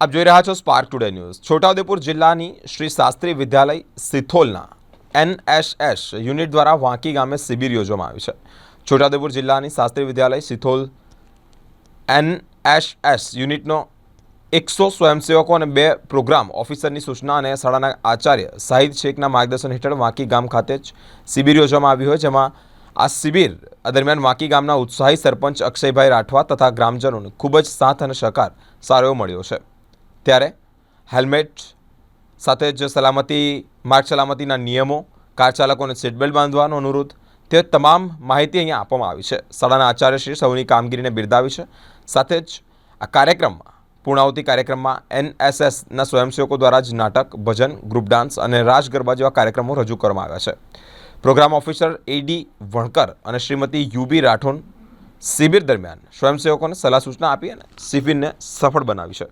આપ જોઈ રહ્યા છો સ્પાર્ક ટુડે ન્યૂઝ છોટાઉદેપુર જિલ્લાની શ્રી શાસ્ત્રી વિદ્યાલય સિથોલના એનએસએસ યુનિટ દ્વારા વાંકી ગામે શિબિર યોજવામાં આવી છે. છોટાઉદેપુર જિલ્લાની શાસ્ત્રી વિદ્યાલય સિથોલ એનએસએસ યુનિટનો એકસો સ્વયંસેવકો અને બે પ્રોગ્રામ ઓફિસરની સૂચના અને શાળાના આચાર્ય સાહિદ શેખના માર્ગદર્શન હેઠળ વાંકી ગામ ખાતે જ શિબિર યોજવામાં આવી હોય, જેમાં આ શિબિર દરમિયાન વાંકી ગામના ઉત્સાહી સરપંચ અક્ષયભાઈ રાઠવા તથા ગ્રામજનોને ખૂબ જ સાથ અને સહકાર સારો મળ્યો છે. ત્યારે હેલ્મેટ સાથે જ સલામતી, માર્ગ સલામતીના નિયમો, કાર ચાલકોને સીટ બેલ્ટ બાંધવાનો અનુરોધ, તે તમામ માહિતી અહીંયા આપવામાં આવી છે. શાળાના આચાર્યશ્રી સૌની કામગીરીને બિરદાવી છે. સાથે જ આ કાર્યક્રમમાં પૂર્ણાવતી કાર્યક્રમમાં એનએસએસના સ્વયંસેવકો દ્વારા જ નાટક, ભજન ગ્રુપ ડાન્સ અને રાસ ગરબા જેવા કાર્યક્રમો રજૂ કરવામાં આવ્યા છે. પ્રોગ્રામ ઓફિસર એડી વણકર અને શ્રીમતી યુબી રાઠોડ શિબિર દરમિયાન સ્વયંસેવકોને સલાહ સૂચના આપી અને શિબિરને સફળ બનાવી છે.